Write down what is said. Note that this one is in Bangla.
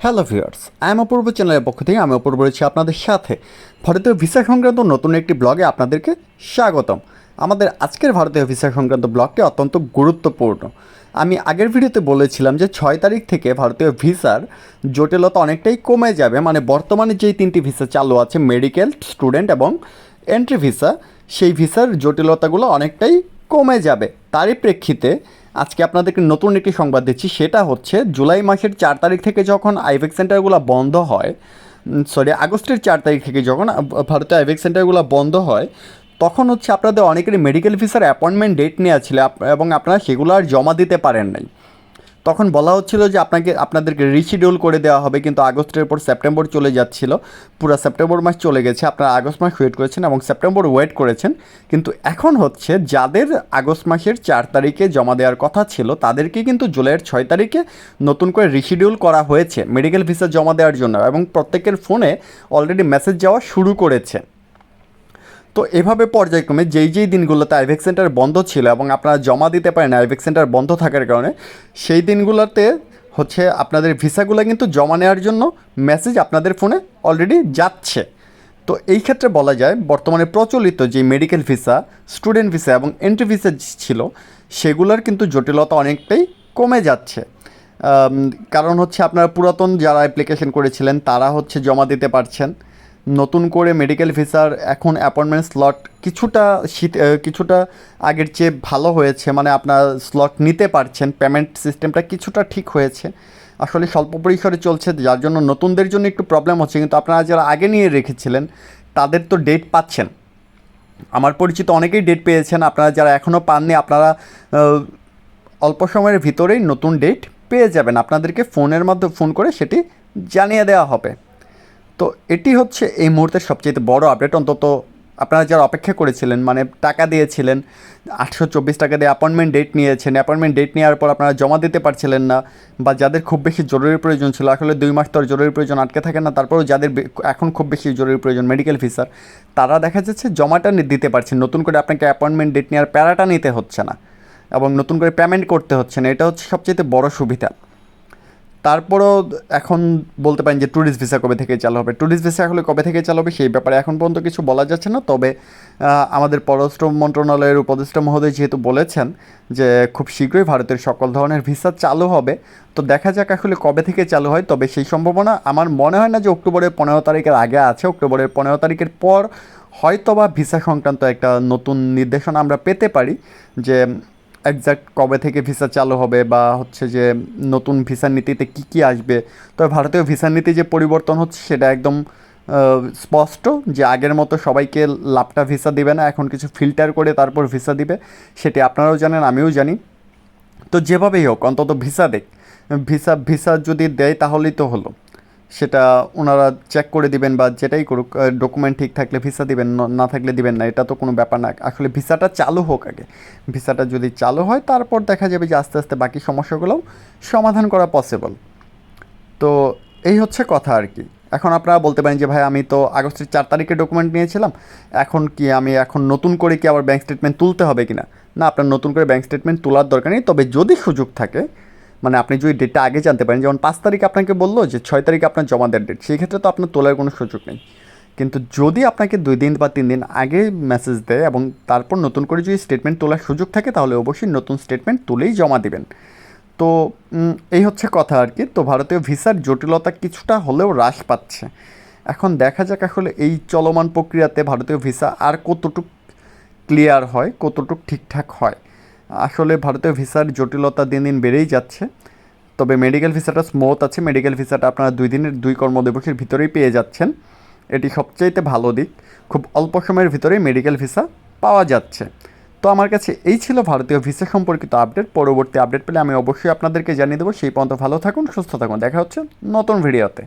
Hello viewers I am Apurba চ্যানেলের পক্ষ থেকে আমি অপূর্ব রয়েছি আপনাদের সাথে। ভারতীয় ভিসা সংক্রান্ত নতুন একটি ব্লগে আপনাদেরকে স্বাগতম। আমাদের আজকের ভারতীয় ভিসা সংক্রান্ত ব্লগটি অত্যন্ত গুরুত্বপূর্ণ। আমি আগের ভিডিওতে বলেছিলাম যে ছয় তারিখ থেকে ভারতীয় ভিসার জটিলতা অনেকটাই কমে যাবে মানে বর্তমানে যেই তিনটি ভিসা চালু আছে মেডিকেল স্টুডেন্ট এবং এন্ট্রি ভিসা সেই ভিসার জটিলতাগুলো অনেকটাই কমে যাবে। তারই প্রেক্ষিতে আজকে আপনাদেরকে নতুন একটি সংবাদ দিচ্ছি। সেটা হচ্ছে জুলাই মাসের চার তারিখ থেকে যখন আইভেক সেন্টারগুলো বন্ধ হয় সরি আগস্টের চার তারিখ থেকে যখন ভারতে আইভেক সেন্টারগুলো বন্ধ হয়, তখন হচ্ছে আপনাদের অনেকেরই মেডিকেল ভিসার অ্যাপয়েন্টমেন্ট ডেট নেওয়া ছিল। এবং আপনারা সেগুলো আর জমা দিতে পারেন নাই। তখন বলা হচ্ছিল যে আপনাকে, আপনাদেরকে রিশিডিউল করে দেওয়া হবে, কিন্তু আগস্টের পর সেপ্টেম্বর চলে যাচ্ছিল। পুরো সেপ্টেম্বর মাস চলে গেছে, আপনারা আগস্ট মাস ওয়েট করেছেন এবং সেপ্টেম্বর ওয়েট করেছেন। কিন্তু এখন হচ্ছে যাদের আগস্ট মাসের চার তারিখে জমা দেওয়ার কথা ছিল, তাদেরকে কিন্তু জুলাইয়ের ছয় তারিখে নতুন করে রিশিডিউল করা হয়েছে মেডিকেল ভিসা জমা দেওয়ার জন্য। এবং প্রত্যেকের ফোনে অলরেডি মেসেজ যাওয়া শুরু করেছে। তো এভাবে পর্যায়ক্রমে যেই যেই দিনগুলোতে আইভেক সেন্টার বন্ধ ছিল এবং আপনারা জমা দিতে পারেন আইভেক সেন্টার বন্ধ থাকার কারণে, সেই দিনগুলোতে হচ্ছে আপনাদের ভিসাগুলো কিন্তু জমা নেওয়ার জন্য মেসেজ আপনাদের ফোনে অলরেডি যাচ্ছে। তো এই ক্ষেত্রে বলা যায়, বর্তমানে প্রচলিত যে মেডিকেল ভিসা স্টুডেন্ট ভিসা এবং এন্ট্রি ভিসা ছিল, সেগুলোর কিন্তু জটিলতা অনেকটাই কমে যাচ্ছে। কারণ হচ্ছে আপনারা পুরাতন যারা অ্যাপ্লিকেশন করেছিলেন, তারা হচ্ছে জমা দিতে পারছেন। নতুন করে মেডিকেল ভিসার এখন অ্যাপয়েন্টমেন্ট স্লট কিছুটা শীত কিছুটা আগের চেয়ে ভালো হয়েছে মানে আপনার স্লট নিতে পারছেন পেমেন্ট সিস্টেমটা কিছুটা ঠিক হয়েছে। আসলে স্বল্প পরিসরে চলছে, যার জন্য নতুনদের জন্য একটু প্রবলেম হচ্ছে, কিন্তু আপনারা যারা আগে নিয়ে রেখেছিলেন, তাদের তো ডেট পাচ্ছেন। আমার পরিচিত অনেকেই ডেট পেয়েছেন, আপনারা যারা এখনও পাননি, আপনারা অল্প সময়ের ভিতরেই নতুন ডেট পেয়ে যাবেন। আপনাদেরকে ফোনের মাধ্যমে ফোন করে সেটি জানিয়ে দেওয়া হবে। তো এটি হচ্ছে এই মুহূর্তের সবচেয়ে বড় আপডেট অন্তত আপনারা যারা অপেক্ষা করেছিলেন মানে টাকা দিয়েছিলেন, আটশো চব্বিশ টাকা দিয়ে অ্যাপয়েন্টমেন্ট ডেট নিয়েছেন অ্যাপয়েন্টমেন্ট ডেট নেওয়ার পর আপনারা জমা দিতে পারছিলেন না বা যাদের খুব বেশি জরুরি প্রয়োজন ছিল, আসলে দুই মাস তো জরুরি প্রয়োজন, আটকে থাকে না, তারপরেও যাদের এখন খুব বেশি জরুরি প্রয়োজন মেডিকেল ভিসার তারা দেখা যাচ্ছে জমাটা দিতে পারছেন, নতুন করে আপনাকে অ্যাপয়েন্টমেন্ট ডেট নেওয়ার প্যারাটা নিতে হচ্ছে না এবং নতুন করে পেমেন্ট করতে হচ্ছে না। এটা হচ্ছে সবচেয়ে বড় সুবিধা। তারপরও এখন বলতে পারেন যে ট্যুরিস্ট ভিসা কবে থেকে চালু হবে? ট্যুরিস্ট ভিসা আসলে কবে থেকে চালু হবে সেই ব্যাপারে এখন পর্যন্ত কিছু বলা যাচ্ছে না। তবে আমাদের পররাষ্ট্র মন্ত্রণালয়ের উপদেষ্টা মহোদয় যেহেতু বলেছেন যে খুব শীঘ্রই ভারতের সকল ধরনের ভিসা চালু হবে, তো দেখা যাক আসলে কবে থেকে চালু হয়। তবে সেই সম্ভাবনা আমার মনে হয় না যে অক্টোবরের পনেরো তারিখের আগে আছে। অক্টোবরের পনেরো তারিখের পর হয়তোবা ভিসা সংক্রান্ত একটা নতুন নির্দেশনা আমরা পেতে পারি যে একজ্যাক্ট কবে থেকে ভিসা চালু হবে বা হচ্ছে যে নতুন ভিসা নীতিতে কি কি আসবে। তবে ভারতীয় ভিসা নীতি যে পরিবর্তন হচ্ছে সেটা একদম স্পষ্ট যে আগের মতো সবাইকে লাপটা ভিসা দিবে না, এখন কিছু ফিল্টার করে তারপর ভিসা দিবে, সেটি আপনারাও জানেন, আমিও জানি। তো যেভাবেই হোক, অন্তত ভিসা দেখ ভিসা ভিসা যদি দেয় তাহলেই তো হলো। সেটা ওনারা চেক করে দিবেন বা যেটাই করুক ডকুমেন্ট ঠিক থাকলে ভিসা দিবেন, ন- থাকলে দিবেন না, এটা তো কোনো ব্যাপার না। আসলে ভিসাটা চালু হোক আগে। ভিসাটা যদি চালু হয়, তারপর দেখা যাবে যে আস্তে আস্তে বাকি সমস্যাগুলোও সমাধান করা পসিবল তো এই হচ্ছে কথা আর কি। এখন আপনারা বলতে পারেন যে, ভাই, আমি তো আগস্টের চার তারিখে ডকুমেন্ট নিয়েছিলাম। এখন কি আমি এখন নতুন করে কি আবার ব্যাঙ্ক স্টেটমেন্ট তুলতে হবে কি না না আপনার নতুন করে ব্যাঙ্ক স্টেটমেন্ট তোলার দরকার নেই। তবে যদি সুযোগ থাকে মানে আপনি যদি ডেটটা আগে জানতে পারেন, যেমন পাঁচ তারিখ আপনাকে বলল যে ছয় তারিখে আপনার জমা দেওয়ার ডেট সেই ক্ষেত্রে তো আপনার তোলার কোনো সুযোগ নেই। কিন্তু যদি আপনাকে দুই দিন বা তিন দিন আগে মেসেজ দেয় এবং তারপর নতুন করে যদি স্টেটমেন্ট তোলার সুযোগ থাকে, তাহলে অবশ্যই নতুন স্টেটমেন্ট তুলেই জমা দেবেন। তো এই হচ্ছে কথা আর কি। তো ভারতীয় ভিসার জটিলতা কিছুটা হলেও হ্রাস পাচ্ছে। এখন দেখা যাক আসলে এই চলমান প্রক্রিয়াতে ভারতীয় ভিসা আর কতটুক ক্লিয়ার হয়, কতটুক ঠিকঠাক হয়। আসলে ভারতীয় ভিসার জটিলতা দিন দিন বেড়েই যাচ্ছে। তবে মেডিকেল ভিসাটা স্মুথ আছে। মেডিকেল ভিসাটা আপনারা দুই দিনের, দুই কর্মদিবসের ভিতরেই পেয়ে যাচ্ছেন। এটি সবচাইতে ভালো দিক। খুব অল্প সময়ের ভিতরেই মেডিকেল ভিসা পাওয়া যাচ্ছে। তো আমার কাছে এই ছিল ভারতীয় ভিসা সম্পর্কিত আপডেট পরবর্তী আপডেট পেলে আমি অবশ্যই আপনাদেরকে জানিয়ে দেবো। সেই পর্যন্ত ভালো থাকুন, সুস্থ থাকুন। দেখা হচ্ছে নতুন ভিডিওতে